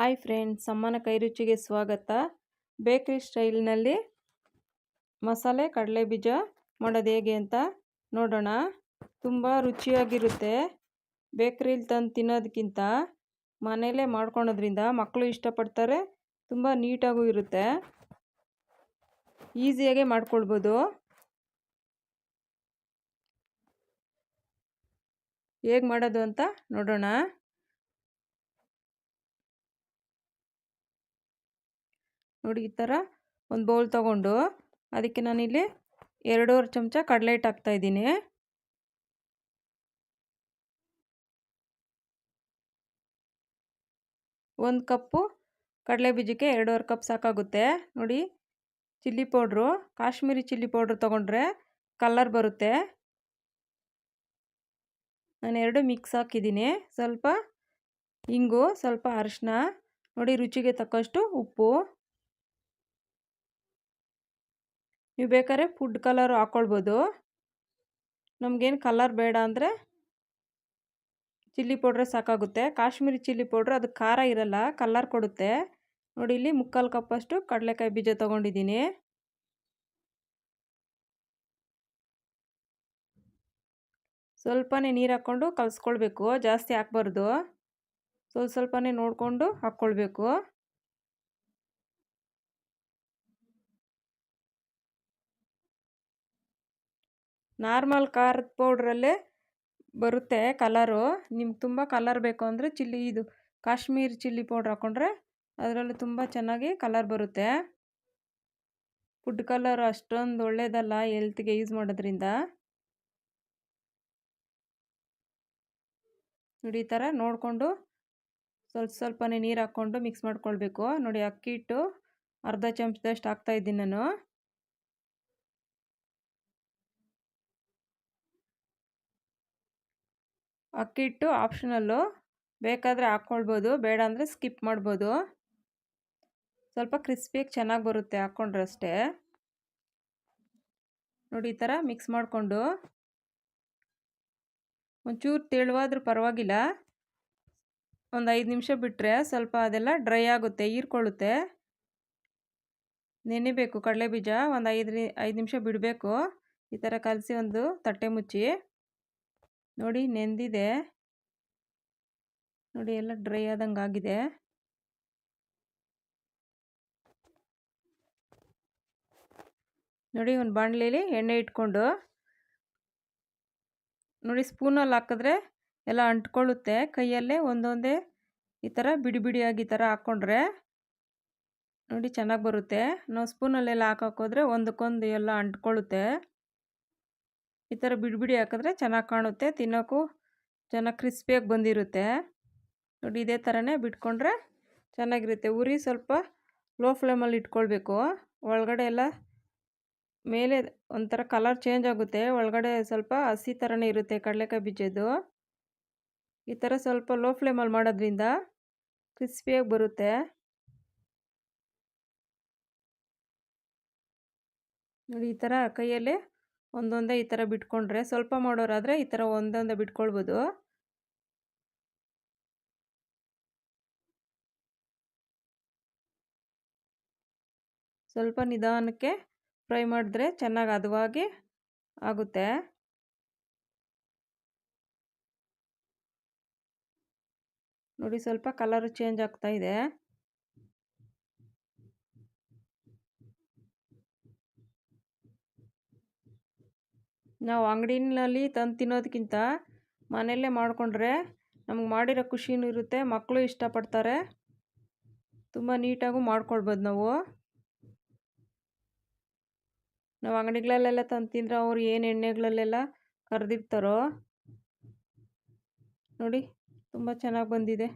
Hi friends, ಅಮ್ಮನ ಕೈ ರುಚಿಗೆ ಸ್ವಾಗತ. ಬೇಕ್ರಿ ಸ್ಟೈಲ್ನಲ್ಲಿ ಮಸಾಲೆ ಕಡಲೆ ಬೀಜ ಮಾಡೋದು ಹೇಗೆ ಅಂತ ನೋಡೋಣ. ತುಂಬ ರುಚಿಯಾಗಿರುತ್ತೆ. ಬೇಕ್ರಿಲಿ ತಂದು ತಿನ್ನೋದಕ್ಕಿಂತ ಮನೆಯಲ್ಲೇ ಮಾಡ್ಕೊಳೋದ್ರಿಂದ ಮಕ್ಕಳು ಇಷ್ಟಪಡ್ತಾರೆ, ತುಂಬ ನೀಟಾಗೂ ಇರುತ್ತೆ. ಈಸಿಯಾಗೆ ಮಾಡ್ಕೊಳ್ಬೋದು. ಹೇಗೆ ಮಾಡೋದು ಅಂತ ನೋಡೋಣ. ನೋಡಿ ಈ ಥರ ಒಂದು ಬೌಲ್ ತೊಗೊಂಡು ಅದಕ್ಕೆ ನಾನಿಲ್ಲಿ ಎರಡೂವರೆ ಚಮಚ ಕಡಲೆ ಹಿಟ್ಟು ಹಾಕ್ತಾಯಿದ್ದೀನಿ ಒಂದು ಕಪ್ಪು ಕಡಲೆ ಬೀಜಕ್ಕೆ ಎರಡೂವರೆ ಕಪ್ ಸಾಕಾಗುತ್ತೆ. ನೋಡಿ chilli powder, Kashmiri chilli powder ತೊಗೊಂಡ್ರೆ ಕಲ್ಲರ್ ಬರುತ್ತೆ. ನಾನು ಎರಡು ಮಿಕ್ಸ್ ಹಾಕಿದ್ದೀನಿ. ಸ್ವಲ್ಪ ಇಂಗು, ಸ್ವಲ್ಪ ಅರಿಶಿನ ನೋಡಿ ರುಚಿಗೆ ತಕ್ಕಷ್ಟು ಉಪ್ಪು. ನೀವು ಬೇಕಾದ್ರೆ ಫುಡ್ ಕಲರ್ ಹಾಕ್ಕೊಳ್ಬೋದು ನಮಗೇನು ಕಲರ್ ಬೇಡ ಅಂದರೆ ಚಿಲ್ಲಿ ಪೌಡ್ರೆ ಸಾಕಾಗುತ್ತೆ. ಕಾಶ್ಮೀರಿ ಚಿಲ್ಲಿ ಪೌಡ್ರ್ ಅದು ಖಾರ ಇರಲ್ಲ ಕಲರ್ ಕೊಡುತ್ತೆ. ನೋಡಿ ಇಲ್ಲಿ ಮುಕ್ಕಾಲು ಕಪ್ಪಷ್ಟು ಕಡಲೆಕಾಯಿ ಬೀಜ ತೊಗೊಂಡಿದ್ದೀನಿ. ಸ್ವಲ್ಪನೇ ನೀರು ಹಾಕ್ಕೊಂಡು ಕಲಿಸ್ಕೊಳ್ಬೇಕು, ಜಾಸ್ತಿ ಹಾಕ್ಬಾರ್ದು. ಸ್ವಲ್ಪ ಸ್ವಲ್ಪನೇ ನೋಡಿಕೊಂಡು ಹಾಕ್ಕೊಳ್ಬೇಕು. ನಾರ್ಮಲ್ ಖಾರದ ಪೌಡ್ರಲ್ಲೇ ಬರುತ್ತೆ ಕಲರು. ನಿಮ್ಗೆ ತುಂಬ ಕಲರ್ ಬೇಕು ಅಂದರೆ ಚಿಲ್ಲಿ, ಇದು ಕಾಶ್ಮೀರ್ ಚಿಲ್ಲಿ ಪೌಡ್ರ್ ಹಾಕ್ಕೊಂಡ್ರೆ ಅದರಲ್ಲಿ ತುಂಬ ಚೆನ್ನಾಗಿ ಕಲರ್ ಬರುತ್ತೆ. ಫುಡ್ ಕಲರ್ ಅಷ್ಟೊಂದು ಒಳ್ಳೆಯದಲ್ಲ ಎಲ್ತ್ಗೆ ಯೂಸ್ ಮಾಡೋದ್ರಿಂದ. ನೋಡಿ ಈ ಥರ ನೋಡಿಕೊಂಡು ಸ್ವಲ್ಪ ಸ್ವಲ್ಪನೇ ನೀರು ಹಾಕ್ಕೊಂಡು ಮಿಕ್ಸ್ ಮಾಡ್ಕೊಳ್ಬೇಕು. ನೋಡಿ ಅಕ್ಕಿ ಹಿಟ್ಟು ಅರ್ಧ ಚಮಚದಷ್ಟು ಹಾಕ್ತಾಯಿದ್ದೀನಿ ನಾನು. ಅಕ್ಕಿ ಹಿಟ್ಟು ಆಪ್ಷನಲ್ಲು ಬೇಕಾದರೆ ಹಾಕ್ಕೊಳ್ಬೋದು ಬೇಡ ಅಂದರೆ ಸ್ಕಿಪ್ ಮಾಡ್ಬೋದು. ಸ್ವಲ್ಪ ಕ್ರಿಸ್ಪಿಯಾಗಿ ಚೆನ್ನಾಗಿ ಬರುತ್ತೆ ಹಾಕ್ಕೊಂಡ್ರೆ ಅಷ್ಟೇ. ನೋಡಿ ಈ ಥರ ಮಿಕ್ಸ್ ಮಾಡಿಕೊಂಡು. ಒಂಚೂರು ತೆಳುವಾದ್ರೂ ಪರವಾಗಿಲ್ಲ. ಒಂದು ಐದು ನಿಮಿಷ ಬಿಟ್ಟರೆ ಸ್ವಲ್ಪ ಅದೆಲ್ಲ ಡ್ರೈ ಆಗುತ್ತೆ, ಹೀರ್ಕೊಳ್ಳುತ್ತೆ. ನೆನೆಬೇಕು ಕಡಲೆ ಬೀಜ ಒಂದು ಐದು ಐದು ನಿಮಿಷ ಬಿಡಬೇಕು. ಈ ಥರ ಕಲಸಿ ಒಂದು ತಟ್ಟೆ ಮುಚ್ಚಿ. ನೋಡಿ ನೆಂದಿದೆ. ನೋಡಿ ಎಲ್ಲ ಡ್ರೈ ಆದಂಗೆ ಆಗಿದೆ. ನೋಡಿ ಒಂದು ಬಾಣಲೆಯಲ್ಲಿ ಎಣ್ಣೆ ಇಟ್ಕೊಂಡು. ನೋಡಿ ಸ್ಪೂನಲ್ಲಿ ಹಾಕಿದ್ರೆ ಎಲ್ಲ ಅಂಟ್ಕೊಳ್ಳುತ್ತೆ. ಕೈಯಲ್ಲೇ ಒಂದೊಂದೇ ಈ ಥರ ಬಿಡಿ ಬಿಡಿಯಾಗಿ ಈ ಥರ ಹಾಕ್ಕೊಂಡ್ರೆ ನೋಡಿ ಚೆನ್ನಾಗಿ ಬರುತ್ತೆ. ನಾವು ಸ್ಪೂನಲ್ಲೆಲ್ಲ ಹಾಕೋಕ್ಕೋದ್ರೆ ಒಂದಕ್ಕೊಂದು ಎಲ್ಲ ಅಂಟ್ಕೊಳ್ಳುತ್ತೆ. ಈ ಥರ ಬಿಡಿ ಬಿಡಿ ಹಾಕಿದ್ರೆ ಚೆನ್ನಾಗಿ ಕಾಣುತ್ತೆ, ತಿನ್ನೋಕ್ಕೂ ಚೆನ್ನಾಗಿ ಕ್ರಿಸ್ಪಿಯಾಗಿ ಬಂದಿರುತ್ತೆ. ನೋಡಿ ಇದೇ ಥರನೇ ಬಿಟ್ಕೊಂಡ್ರೆ ಚೆನ್ನಾಗಿರುತ್ತೆ. ಉರಿ ಸ್ವಲ್ಪ ಲೋ ಫ್ಲೇಮಲ್ಲಿ ಇಟ್ಕೊಳ್ಬೇಕು. ಒಳಗಡೆ ಎಲ್ಲ ಮೇಲೆ ಒಂಥರ ಕಲರ್ ಚೇಂಜ್ ಆಗುತ್ತೆ. ಒಳಗಡೆ ಸ್ವಲ್ಪ ಹಸಿ ಥರನೇ ಇರುತ್ತೆ ಕಡಲೆಕಾಯಿ ಬೀಜದ್ದು. ಈ ಥರ ಸ್ವಲ್ಪ ಲೋ ಫ್ಲೇಮಲ್ಲಿ ಮಾಡೋದ್ರಿಂದ ಕ್ರಿಸ್ಪಿಯಾಗಿ ಬರುತ್ತೆ. ನೋಡಿ ಈ ಥರ ಕೈಯಲ್ಲಿ ಒಂದೊಂದೇ ಈ ಥರ ಬಿಟ್ಕೊಂಡ್ರೆ ಸ್ವಲ್ಪ ಮಾಡೋರಾದರೆ ಈ ಥರ ಒಂದೊಂದೇ ಬಿಟ್ಕೊಳ್ಬೋದು. ಸ್ವಲ್ಪ ನಿಧಾನಕ್ಕೆ ಫ್ರೈ ಮಾಡಿದ್ರೆ ಚೆನ್ನಾಗಿ ಅದುವಾಗಿ ಆಗುತ್ತೆ. ನೋಡಿ ಸ್ವಲ್ಪ ಕಲರ್ ಚೇಂಜ್ ಆಗ್ತಾ ಇದೆ. ನಾವು ಅಂಗಡಿನಲ್ಲಿ ತಂದು ತಿನ್ನೋದಕ್ಕಿಂತ ಮನೆಯಲ್ಲೇ ಮಾಡಿಕೊಂಡ್ರೆ ನಮ್ಗೆ ಮಾಡಿರೋ ಖುಷಿನೂ ಇರುತ್ತೆ ಮಕ್ಕಳು ಇಷ್ಟಪಡ್ತಾರೆ. ತುಂಬ ನೀಟಾಗೂ ಮಾಡ್ಕೊಳ್ಬೋದು ನಾವು. ನಾವು ಅಂಗಡಿಗಳಲ್ಲೆಲ್ಲ ತಂದು ತಿಂದರೆ ಅವ್ರು ಏನು ಎಣ್ಣೆಗಳಲ್ಲೆಲ್ಲ ಕರೆದಿರ್ತಾರೋ. ನೋಡಿ, ತುಂಬ ಚೆನ್ನಾಗಿ ಬಂದಿದೆ.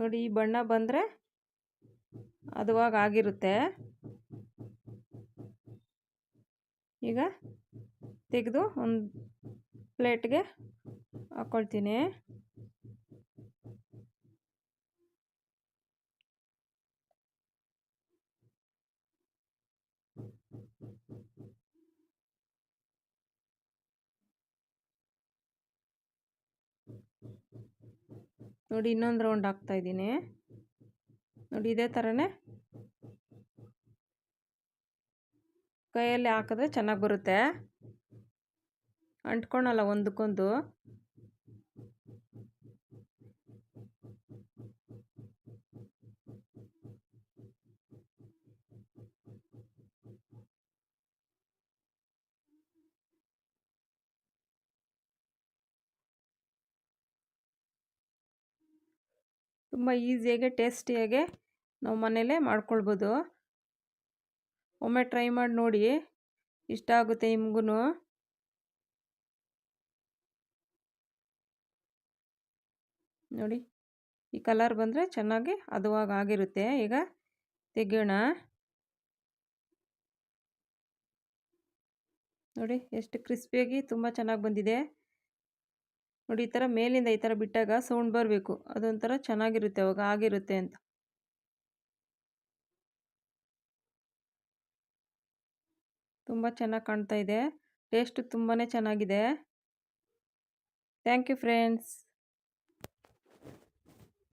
ನೋಡಿ ಈ ಬಣ್ಣ ಬಂದರೆ ಅದು ಆಗಿರುತ್ತೆ. ಈಗ ತೆಗೆದು ಒಂದು ಪ್ಲೇಟ್ಗೆ ಹಾಕ್ಕೊಳ್ತೀನಿ ನೋಡಿ ಇನ್ನೊಂದು ರೌಂಡ್ ಹಾಕ್ತಾಯಿದ್ದೀನಿ ನೋಡಿ ಇದೇ ಥರನೇ ಕೈಯಲ್ಲಿ ಹಾಕಿದ್ರೆ ಚೆನ್ನಾಗಿ ಬರುತ್ತೆ. ಅಂಟ್ಕೊಳಲ್ಲ ಒಂದಕ್ಕೊಂದು. ತುಂಬ ಈಸಿಯಾಗೆ ಟೇಸ್ಟಿಯಾಗೆ ನಾವು ಮನೇಲೇ ಮಾಡ್ಕೊಳ್ಬೋದು. ಒಮ್ಮೆ ಟ್ರೈ ಮಾಡಿ ನೋಡಿ, ಇಷ್ಟ ಆಗುತ್ತೆ ನಿಮಗೂ ನೋಡಿ, ಈ ಕಲರ್ ಬಂದರೆ ಚೆನ್ನಾಗಿ ಹದವಾಗಿ ಆಗಿರುತ್ತೆ. ಈಗ ತೆಗೆಯೋಣ. ನೋಡಿ, ಎಷ್ಟು ಕ್ರಿಸ್ಪಿಯಾಗಿ ತುಂಬ ಚೆನ್ನಾಗಿ ಬಂದಿದೆ. ನೋಡಿ, ಈ ಥರ ಮೇಲಿಂದ ಈ ಥರ ಬಿಟ್ಟಾಗ ಸೌಂಡ್ ಬರಬೇಕು. ಅದೊಂಥರ ಚೆನ್ನಾಗಿರುತ್ತೆ, ಅವಾಗ ಆಗಿರುತ್ತೆ ಅಂತ. ತುಂಬ ಚೆನ್ನಾಗಿ ಕಾಣ್ತಾ ಇದೆ. ಟೇಸ್ಟ್ ತುಂಬಾ ಚೆನ್ನಾಗಿದೆ. Thank you, friends.